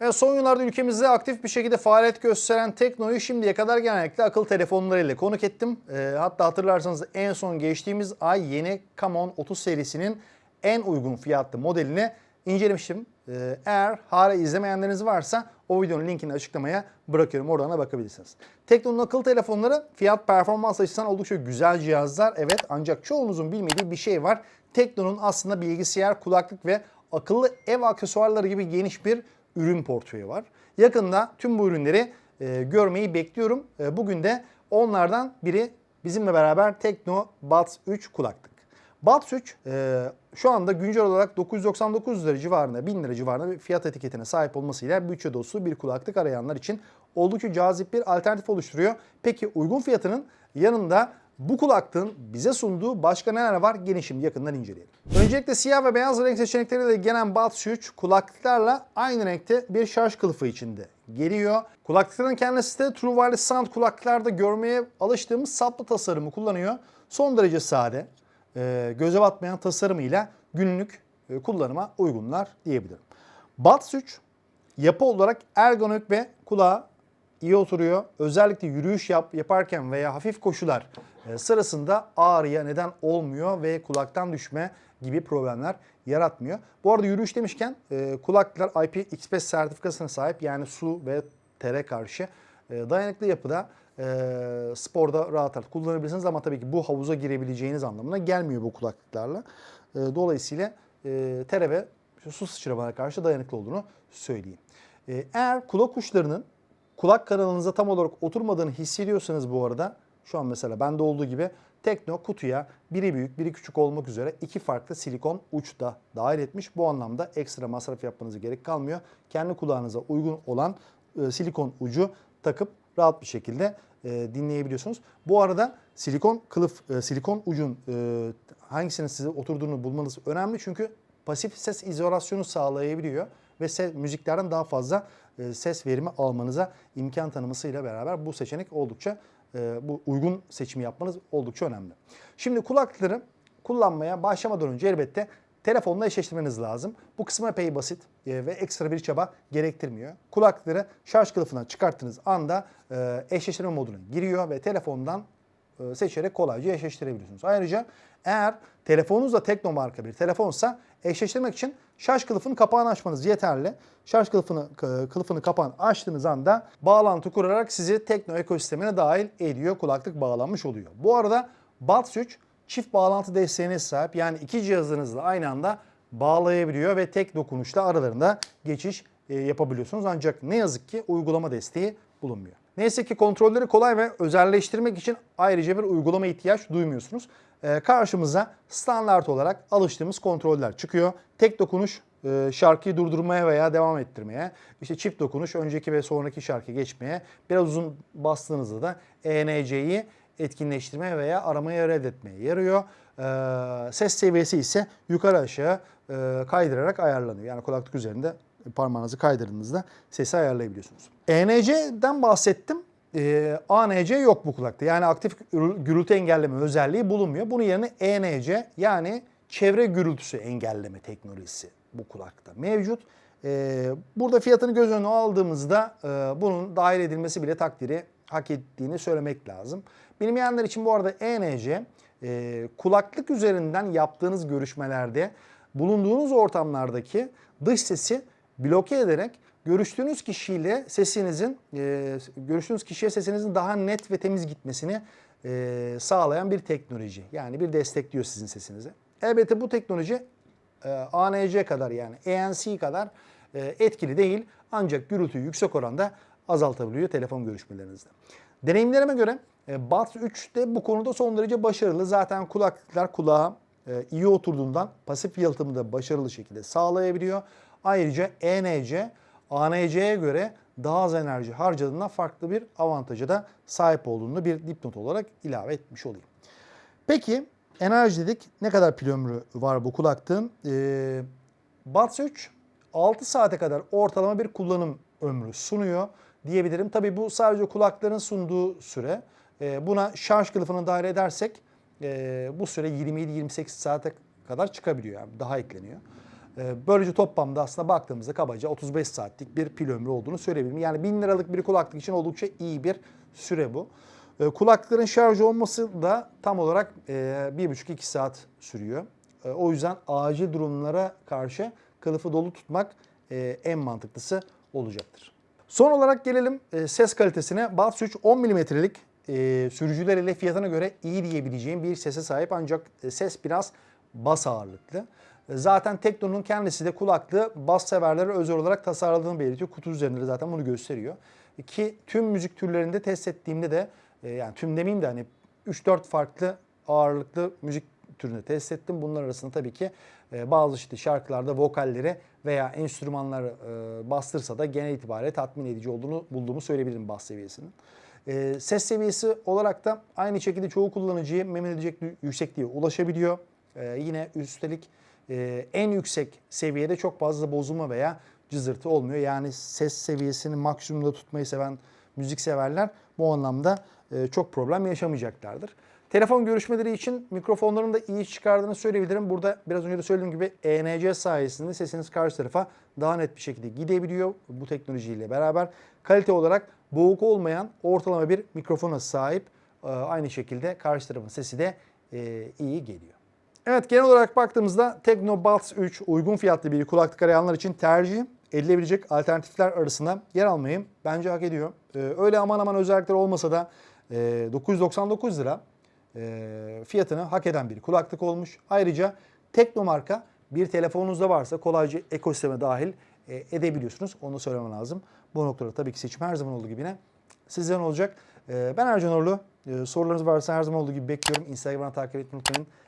Ve son yıllarda ülkemizde aktif bir şekilde faaliyet gösteren Tekno'yu şimdiye kadar genellikle akıllı telefonlarıyla konuk ettim. Ee, hatta hatırlarsanız en son geçtiğimiz ay yeni Camon 30 serisinin en uygun fiyatlı modelini incelemiştim. Ee, eğer hala izlemeyenleriniz varsa o videonun linkini açıklamaya bırakıyorum. Oradan da bakabilirsiniz. Tekno'nun akıllı telefonları fiyat performans açısından oldukça güzel cihazlar. Evet ancak çoğunuzun bilmediği bir şey var. Tekno'nun aslında bilgisayar, kulaklık ve akıllı ev aksesuarları gibi geniş bir ürün portföyü var. Yakında tüm bu ürünleri e, görmeyi bekliyorum. E, bugün de onlardan biri bizimle beraber Tekno Buds 3 kulaklık. Buds 3 e, şu anda güncel olarak 999 lira civarında, 1000 lira civarında bir fiyat etiketine sahip olmasıyla bütçe dostu bir kulaklık arayanlar için oldukça cazip bir alternatif oluşturuyor. Peki uygun fiyatının yanında bu kulaklığın bize sunduğu başka neler var? Gelin şimdi yakından inceleyelim. Öncelikle siyah ve beyaz renk seçenekleriyle gelen Buds 3 kulaklıklarla aynı renkte bir şarj kılıfı içinde geliyor. Kulaklıkların kendisi de True Wireless Sound kulaklıklarda görmeye alıştığımız saplı tasarımı kullanıyor. Son derece sade, e, göze batmayan tasarımıyla günlük e, kullanıma uygunlar diyebilirim. Buds 3 yapı olarak ergonomik ve kulağa iyi oturuyor. Özellikle yürüyüş yap, yaparken veya hafif koşular e, sırasında ağrıya neden olmuyor ve kulaktan düşme gibi problemler yaratmıyor. Bu arada yürüyüş demişken e, kulaklıklar IP65 sertifikasına sahip yani su ve tere karşı e, dayanıklı yapıda e, sporda rahat rahat kullanabilirsiniz ama tabii ki bu havuza girebileceğiniz anlamına gelmiyor bu kulaklıklarla. Dolayısıyla tere ve su sıçramalarına karşı dayanıklı olduğunu söyleyeyim. Eğer kulak uçlarının kulak kanalınıza tam olarak oturmadığını hissediyorsanız bu arada şu an mesela bende olduğu gibi Tekno kutuya biri büyük biri küçük olmak üzere iki farklı silikon uç da dahil etmiş. Bu anlamda ekstra masraf yapmanıza gerek kalmıyor. Kendi kulağınıza uygun olan e, silikon ucu takıp rahat bir şekilde e, dinleyebiliyorsunuz. Bu arada silikon kılıf, e, silikon ucun e, hangisinin size oturduğunu bulmanız önemli çünkü pasif ses izolasyonu sağlayabiliyor ve müziklerden daha fazla e, ses verimi almanıza imkan tanımasıyla beraber bu seçenek oldukça e, bu uygun seçimi yapmanız oldukça önemli. Şimdi kulaklıkları kullanmaya başlamadan önce elbette telefonla eşleştirmeniz lazım. Bu kısmı epey basit e, ve ekstra bir çaba gerektirmiyor. Kulaklıkları şarj kılıfından çıkarttığınız anda e, eşleştirme moduna giriyor ve telefondan seçerek kolayca eşleştirebiliyorsunuz. Ayrıca eğer telefonunuz da Tekno marka bir telefonsa eşleştirmek için şarj kılıfının kapağını açmanız yeterli. Şarj kılıfını kılıfını kapağını açtığınız anda bağlantı kurarak sizi Tekno ekosistemine dahil ediyor. Kulaklık bağlanmış oluyor. Bu arada Buds 3 çift bağlantı desteğine sahip. Yani iki cihazınızla aynı anda bağlayabiliyor ve tek dokunuşla aralarında geçiş e, yapabiliyorsunuz. Ancak ne yazık ki uygulama desteği bulunmuyor. Neyse ki kontrolleri kolay ve özelleştirmek için ayrıca bir uygulama ihtiyaç duymuyorsunuz. Ee, karşımıza standart olarak alıştığımız kontroller çıkıyor. Tek dokunuş e, şarkıyı durdurmaya veya devam ettirmeye, işte çift dokunuş önceki ve sonraki şarkı geçmeye, biraz uzun bastığınızda da ENC'yi etkinleştirmeye veya aramaya reddetmeye yarıyor. Ee, ses seviyesi ise yukarı aşağı e, kaydırarak ayarlanıyor. Yani kulaklık üzerinde parmağınızı kaydırdığınızda sesi ayarlayabiliyorsunuz. ENC'den bahsettim. Ee, ANC yok bu kulakta. Yani aktif gürültü engelleme özelliği bulunmuyor. Bunun yerine ENC yani çevre gürültüsü engelleme teknolojisi bu kulakta mevcut. Ee, burada fiyatını göz önüne aldığımızda e, bunun dahil edilmesi bile takdiri hak ettiğini söylemek lazım. Bilmeyenler için bu arada ENC e, kulaklık üzerinden yaptığınız görüşmelerde bulunduğunuz ortamlardaki dış sesi bloke ederek görüştüğünüz kişiyle sesinizin, e, görüştüğünüz kişiye sesinizin daha net ve temiz gitmesini e, sağlayan bir teknoloji. Yani bir destekliyor sizin sesinizi. Elbette bu teknoloji e, ANC kadar yani ANC kadar etkili değil. Ancak gürültüyü yüksek oranda azaltabiliyor telefon görüşmelerinizde. Deneyimlerime göre e, Buds 3 de bu konuda son derece başarılı. Zaten kulaklıklar kulağa iyi oturduğundan pasif yalıtımı da başarılı şekilde sağlayabiliyor. Ayrıca ENC ANC'ye göre daha az enerji harcadığından farklı bir avantaja da sahip olduğunu bir dipnot olarak ilave etmiş olayım. Peki enerji dedik. Ne kadar pil ömrü var bu kulaklığın? Ee, Buds 3 6 saate kadar ortalama bir kullanım ömrü sunuyor diyebilirim. Tabii bu sadece kulakların sunduğu süre. Ee, buna şarj kılıfını dahil edersek e, bu süre 27-28 saate kadar çıkabiliyor. Yani daha ekleniyor. E, böylece toplamda aslında baktığımızda kabaca 35 saatlik bir pil ömrü olduğunu söyleyebilirim. Yani 1000 liralık bir kulaklık için oldukça iyi bir süre bu. E, kulaklıkların şarj olması da tam olarak e, 1,5-2 saat sürüyor. E, o yüzden acil durumlara karşı kılıfı dolu tutmak e, en mantıklısı olacaktır. Son olarak gelelim e, ses kalitesine. Buds 3 10 mm'lik e, sürücüler ile fiyatına göre iyi diyebileceğim bir sese sahip ancak e, ses biraz bas ağırlıklı. Zaten Tekno'nun kendisi de kulaklığı bas severlere özel olarak tasarladığını belirtiyor. Kutu üzerinde de zaten bunu gösteriyor. Ki tüm müzik türlerinde test ettiğimde de e, yani tüm demeyeyim de hani 3-4 farklı ağırlıklı müzik türünü test ettim. Bunlar arasında tabii ki e, bazı işte şarkılarda vokalleri veya enstrümanlar e, bastırsa da genel itibariyle tatmin edici olduğunu bulduğumu söyleyebilirim bas seviyesinin. Ses seviyesi olarak da aynı şekilde çoğu kullanıcıyı memnun edecek yüksekliğe ulaşabiliyor. E, Yine üstelik e, en yüksek seviyede çok fazla bozulma veya cızırtı olmuyor. Yani ses seviyesini maksimumda tutmayı seven müzik severler bu anlamda e, çok problem yaşamayacaklardır. Telefon görüşmeleri için mikrofonların da iyi çıkardığını söyleyebilirim. Burada biraz önce de söylediğim gibi ENC sayesinde sesiniz karşı tarafa daha net bir şekilde gidebiliyor bu teknolojiyle beraber. Kalite olarak boğuk olmayan ortalama bir mikrofona sahip. Ee, Aynı şekilde karşı tarafın sesi de e, iyi geliyor. Evet genel olarak baktığımızda Tekno Buds 3 uygun fiyatlı bir kulaklık arayanlar için tercih edilebilecek alternatifler arasında yer almayı bence hak ediyor. Ee, öyle aman aman özellikler olmasa da e, 999 lira e, fiyatını hak eden bir kulaklık olmuş. Ayrıca Tekno marka bir telefonunuzda varsa kolayca ekosisteme dahil e, edebiliyorsunuz. Onu söylemem lazım. Bu noktada tabii ki seçim her zaman olduğu gibi yine sizden olacak. E, ben Ercan Orlu. E, sorularınız varsa her zaman olduğu gibi bekliyorum. Instagram'dan takip etmeyi unutmayın.